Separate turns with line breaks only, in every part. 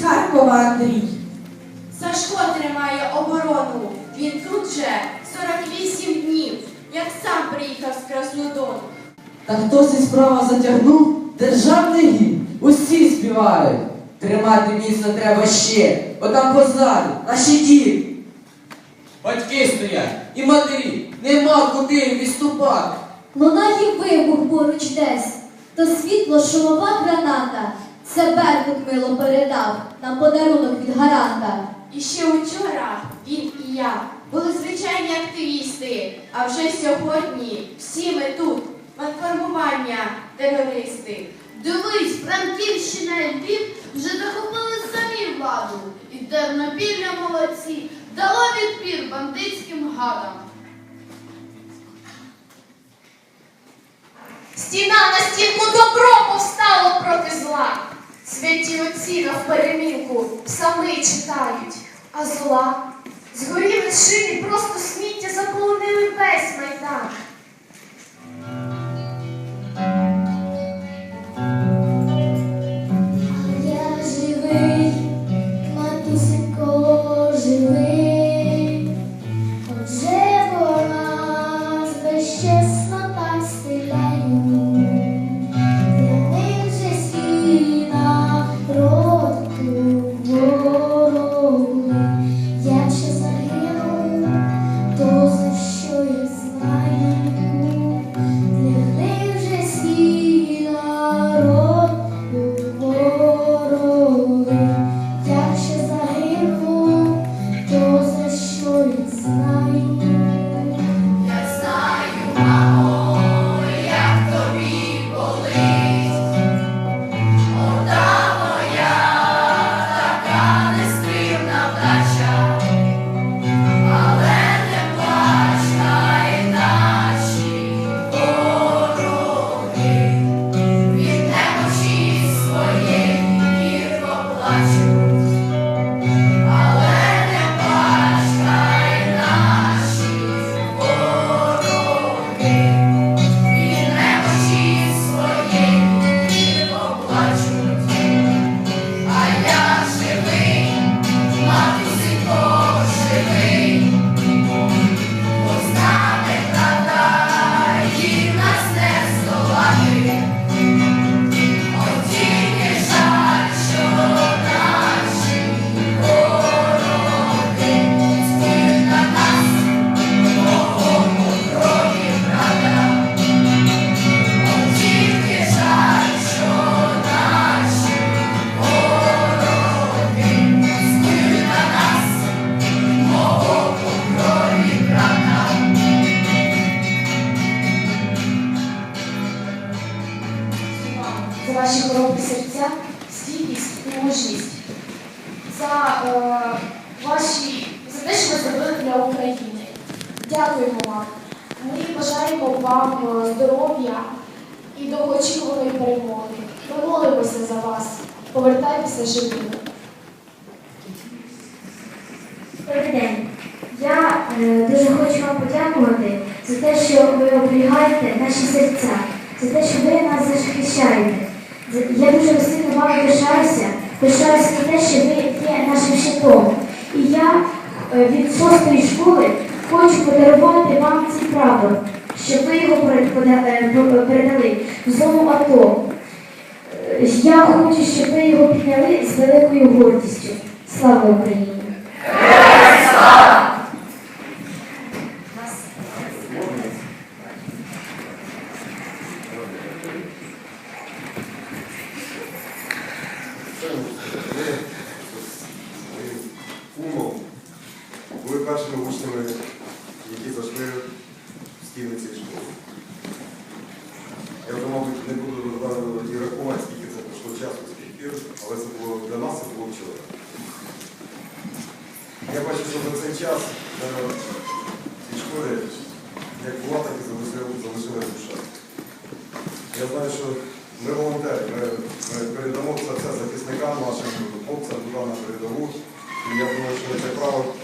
Стоїть Харкова Андрій.
Сашко тримає оборону. Він тут же 48 днів, як сам приїхав з Краснодону.
Та хтось із справа затягнув державний гімн. Усі співають. Тримати міцно треба ще. Отам позаду, наші діти. Батьки стоять і матері. Нема куди відступати.
Лунає вибух поруч десь, то світло шумова граната. Це Беркут мило передав нам подарунок від гаранта.
І ще учора він і я були звичайні активісти, а вже сьогодні всі ми тут, інформування терористи.
Дивись, Франківщина і Львів вже захопили самі владу. І Тернопілля молодці дала відпір бандитським гадам.
Стіна на стінку добро повстало проти зла. Святі отці навперемінку псалми читають, а зла згоріли шини, просто сміття заполонили весь майдан.
Дуже хочу вам подякувати за те, що ви оберігаєте наші серця, за те, що ви нас захищаєте. Я дуже сильно вами пишаюся, пишаюся за те, що ви є нашим щитом. І я е, від шостої школи хочу подарувати вам цей прапор, щоб ви його е, передали в зону АТО. Е, Я хочу, щоб ви його підняли з великою гордістю. Слава Україні!
Кумов були першими учнями,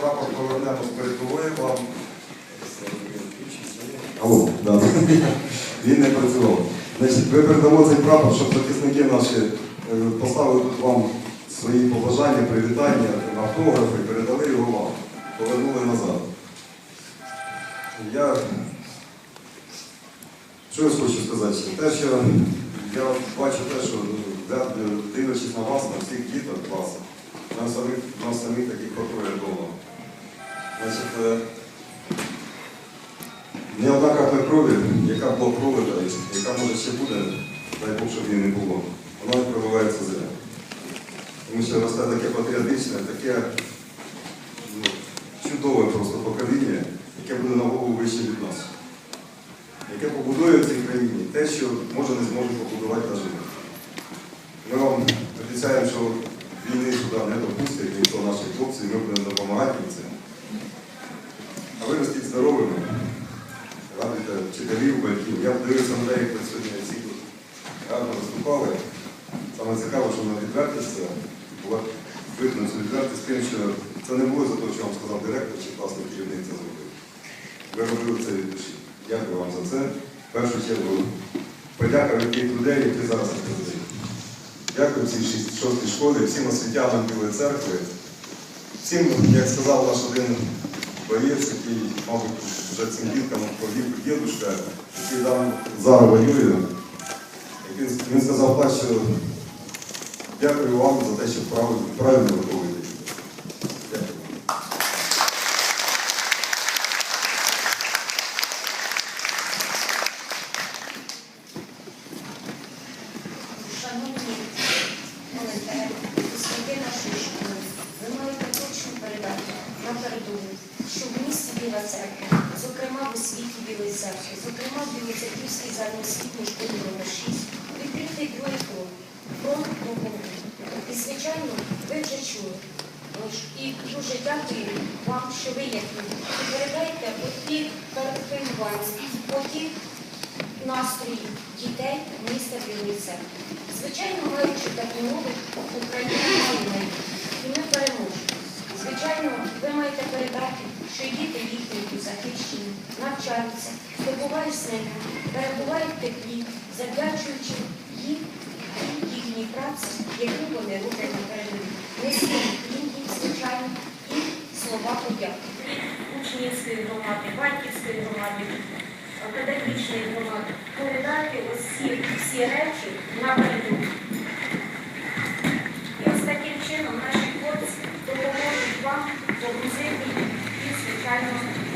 прапор повернемо з передової вам. Алло, да. Він не працював. Значить, Ми передамо цей прапор, щоб захисники наші е, поставили тут вам свої побажання, привітання, автографи, передали його вам, повернули назад. Я що я хочу сказати? Те, що я бачу те, що ну, дивлячись на вас, на всіх діток вас нам самих, нам самих таких хватує вдома. Значить, е, ні одна капля крові, яка була пролита, яка може ще буде, дай Бог, щоб її не було, вона не пробивається зря. Тому що росте таке патріотичне, таке ну, чудове просто покоління, яке буде на голову вище від нас. Яке побудує в цій країні те, що може не зможе побудувати навіть ми. Ми вам обіцяємо, що сюди не допустять, ніхто наших хлопців, і ми будемо допомагати їм цим. А ви ростіть здоровими, радуйте вчителів, батьків. Я дивився на те, як ви сьогодні всі тут гарно виступали. Саме цікаво, що на відвертість була видно цю відвертість тим, що це не було за те, що вам сказав директор чи класний керівник це зробив. Ви робили це від душі. Дякую вам за це. В першу чергу подяка від тих людей, які зараз. Дякую всій шостій школі, всім освітянам Білої церкви, всім, як сказав наш один боєць, який, мабуть, вже цим діткам повів дідушка, який там зараз воює. Він, сказав так, що дякую вам за те, що правильно, правильно виховуєте. дітей. Дякую.
Шановні волонтери, випускники нашої школи, ви маєте точно передати на передову, що в місті Біла Церква, зокрема в освіті Білої церкви, Білоцерківській загальноосвітній школі номер 6, відкритий другий фронт, фронт допомоги. І, звичайно, ви вже чули. І дуже дякую вам, що ви. І передайте оті перехвилювання, оті настрої дітей міста Церкви. Звичайно, маючи таку мови, Україна має майбутнє. І ми переможемо. Звичайно, ви маєте передати, що діти їхні захищені, навчаються, здобувають снігу, перебувають теплі, завдячуючи і їхній праці, яку вони роблять на передовій. Низький їм, звичайно, і слова подяки. Учнівської громади, батьківської громади, педагогічної громади передати ось ці всі речі на передову. І ось таким чином наші хлопці допоможуть вам погрузити і, звичайно, їм без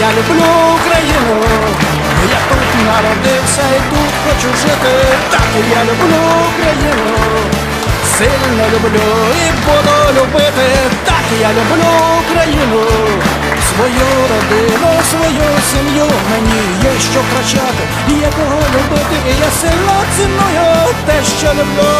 Я люблю Україну, я тут народився і тут хочу жити. Так я люблю Україну, сильно люблю і буду любити. Так я люблю Україну, свою родину, свою сім'ю мені є що втрачати, є кого любити, і я сильно ціную те, що люблю.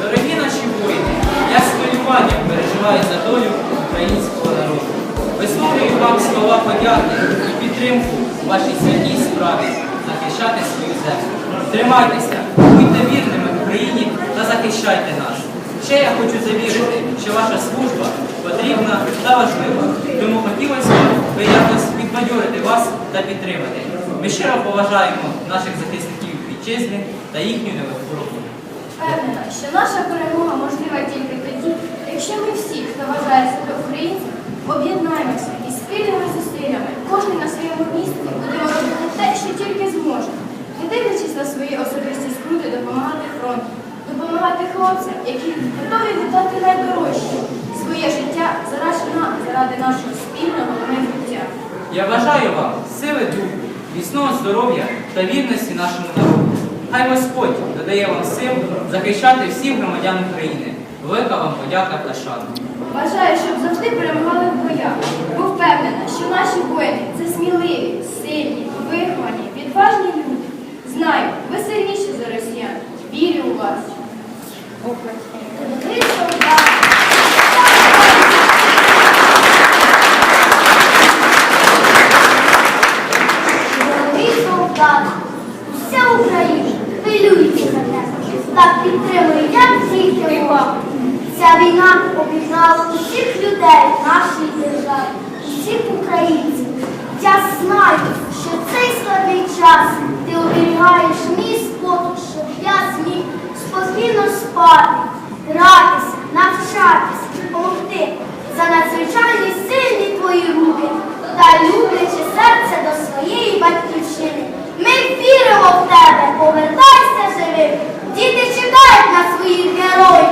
Дорогі наші воїни, я з хвилюванням переживаю за долю українського народу. Висловлюю вам слова подяки і підтримку у вашій святій справі захищати свою землю. Тримайтеся, будьте вірними Україні та захищайте нас. Ще я хочу завірити, що ваша служба потрібна та важлива. Тому хотілося б якось підбадьорити вас та підтримати. Ми щиро поважаємо наших захисників вітчизни та їхню нелегку роботу.
Впевнена, що наша перемога можлива тільки якщо ми всі, хто вважає себе українцем, об'єднаємося і спільними зусиллями, кожен на своєму місці будемо робити те, що тільки зможемо, не дивлячись на свої особисті скрути, допомагати фронту, допомагати хлопцям, які готові віддати найдорожче своє життя заради нашого спільного майбуття.
Я бажаю вам сили духу, міцного здоров'я та вірності нашому народу. Хай Господь додає вам сил захищати всіх громадян України. Велика вам подяка та шана.
Бажаю, щоб завжди перемагали в боях, бо впевнена, що наші воїни це сміливі, сильні, виховані, відважні люди. Знаю, ви сильніші за росіян. Вірю у вас.
Вся Україна хвилюється за тебе. Так підтримує як тільки увагу. Ця війна об'єднала усіх людей нашої держави, усіх українців. Я знаю, що цей складний час ти оберігаєш мій спокій, щоб я зміг спокійно спати, гратися, навчатись, допомогти за надзвичайні сильні твої руки та любляче серце до своєї батьківщини. Ми віримо в тебе, повертайся живим. Діти чекають на своїх героїв.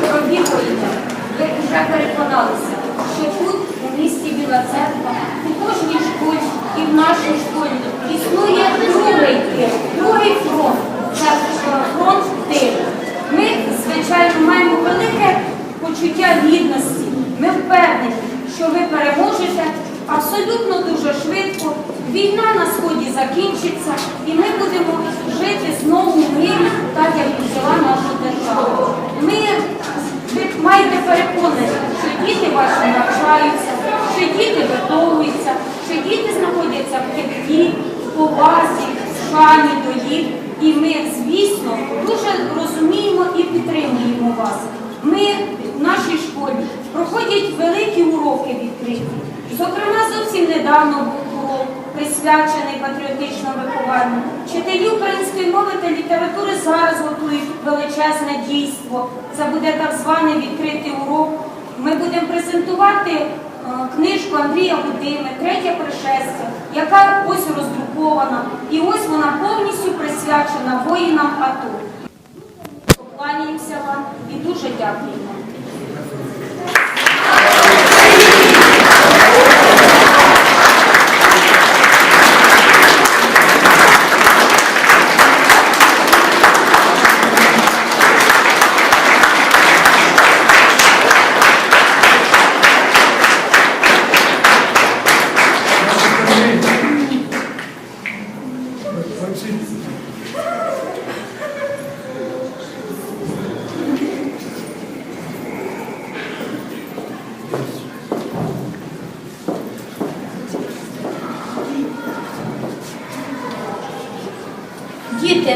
Дорогі воїни, ви вже переконалися, що тут, у місті Біла Церква, у кожній школі і в нашій школі існує другий тил, другий фронт. Це фронт тил. Ми, звичайно, маємо велике почуття гідності. Ми впевнені, що ви переможете абсолютно дуже швидко. Війна на сході закінчиться, і ми будемо жити знову в мирі, так як і жила наша держава. Ми ви маєте переконати, що діти ваші навчаються, що діти виховуються, що діти знаходяться в теплі, в повазі, в шані до їх. І ми, звісно, дуже розуміємо і підтримуємо вас. Ми в нашій школі проходять великі уроки відкриті. Зокрема, зовсім недавно був урок, присвячений патріотичному вихованню. Вчителі української мови та літератури зараз готують величезне дійство. Це буде так званий відкритий урок. Ми будемо презентувати е, книжку Андрія Гудими Третє пришестя, яка ось роздрукована. І ось вона повністю присвячена воїнам АТО. Покланяємося вам і дуже Діти,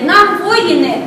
нам воїни, е,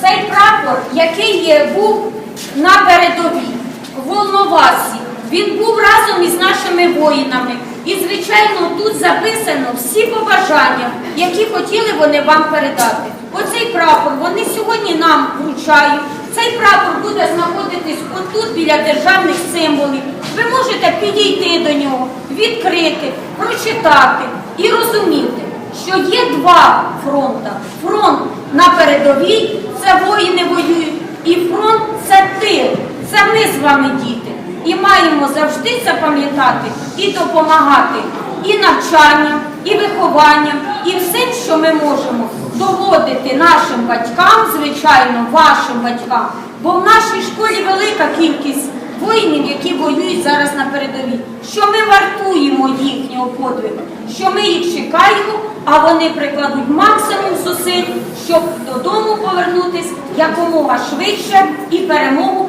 цей прапор, який е, був на передовій, в Волновасі, він був разом із нашими воїнами. І, звичайно, тут записано всі побажання, які хотіли вони вам передати. Оцей прапор вони сьогодні нам вручають. Цей прапор буде знаходитись отут біля державних символів. Ви можете підійти до нього, відкрити, прочитати і розуміти, що є два фронта. Фронт на передовій це воїни воюють, і фронт це тил. Це ми з вами діти. І маємо завжди це пам'ятати і допомагати і навчанням, і вихованням, І все, що ми можемо доводити нашим батькам, звичайно, вашим батькам, бо в нашій школі велика кількість воїнів, які воюють зараз на передовій, що ми вартуємо їхнього подвигу, що ми їх чекаємо, а вони прикладуть максимум зусиль, щоб додому повернутись якомога швидше і перемогу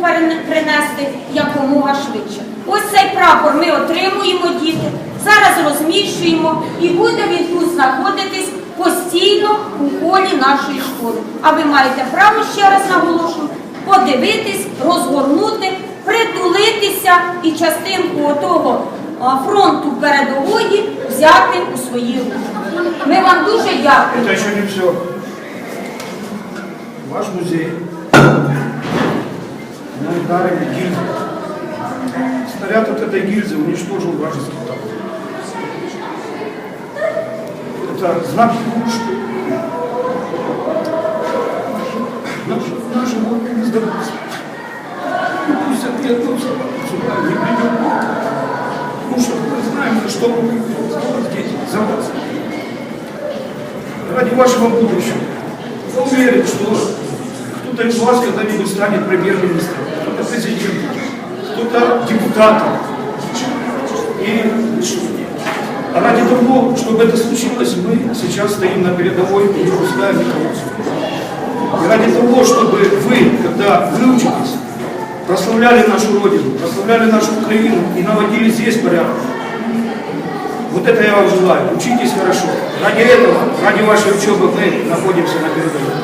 принести якомога швидше. Ось цей прапор ми отримуємо, діти, зараз розміщуємо і буде він тут знаходитись постійно у холі нашої школи. А ви маєте право ще раз наголошую, подивитись, розгорнути, притулитися і частинку отого а, фронту передової взяти у свої руки. Ми вам дуже дякуємо.
Это еще не все. Ваш музей на ударе гильзы. Снаряд от этой гильзы уничтожил вражеский танк. Это знак. Наши, наши воины сдаются. И пусть ответнутся сюда не придет. Потому что мы знаем, что мы дети, за вас ради вашего будущего. Я уверен, что кто-то из вас когда-нибудь станет премьер-министром, кто-то президентом, кто-то депутатом. Ради того, чтобы это случилось, мы сейчас стоим на передовой и не пускаем никого. И ради того, чтобы вы, когда выучитесь, прославляли нашу Родину, прославляли нашу Украину и наводили здесь порядок, вот это я вам желаю. Учитесь хорошо. Ради этого, ради вашей учебы мы находимся на передовой.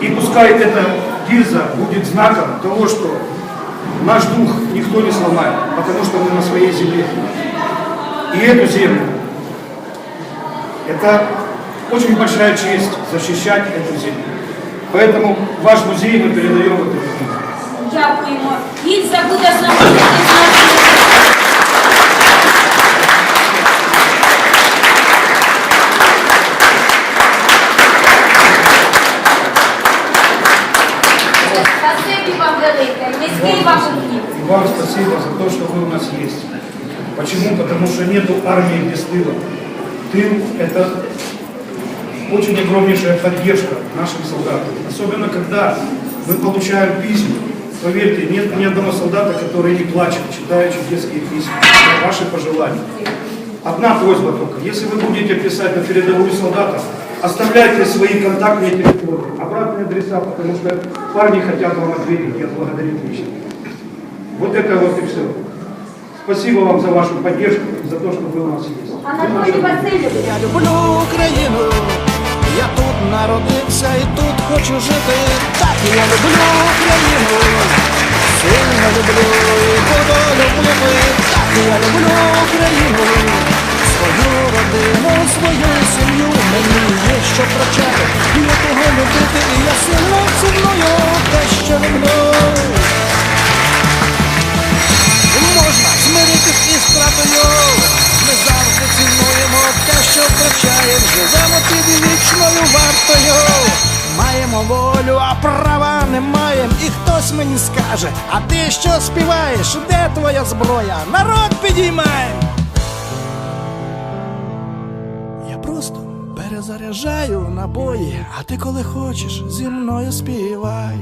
И пускай эта гильза будет знаком того, что наш дух никто не сломает, потому что мы на своей земле И эту землю. Это очень большая честь защищать эту землю. Поэтому ваш музей мы передаем эту гильзу.
Дякуємо. Гільза буде знаходитись на Спасибі вам велике, низький вам уклін.
И вам спасибо за то, что вы у нас есть. Почему? Потому что нету армии без тыла. Тыл – это очень огромнейшая поддержка нашим солдатам. Особенно, когда мы получаем письма. Поверьте, нет ни одного солдата, который не плачет, читающий детские письма. Это ваши пожелания. Одна просьба только. Если вы будете писать на передовую солдатов, оставляйте свои контактные телефоны, обратные адреса, потому что парни хотят вам ответить и отблагодарить лично. Вот это вот и все. Спасибо вам за вашу поддержку и за то, что вы у нас есть.
Анатолій Васильович.
Я люблю Україну, я тут народився і тут хочу жити. Так я люблю Україну, сильно люблю і буду любити. Так я люблю Україну, свою родину, свою сім'ю. Що співаєш? Де твоя зброя? Народ підіймай! Я просто перезаряджаю набої, а ти коли хочеш зі мною співай.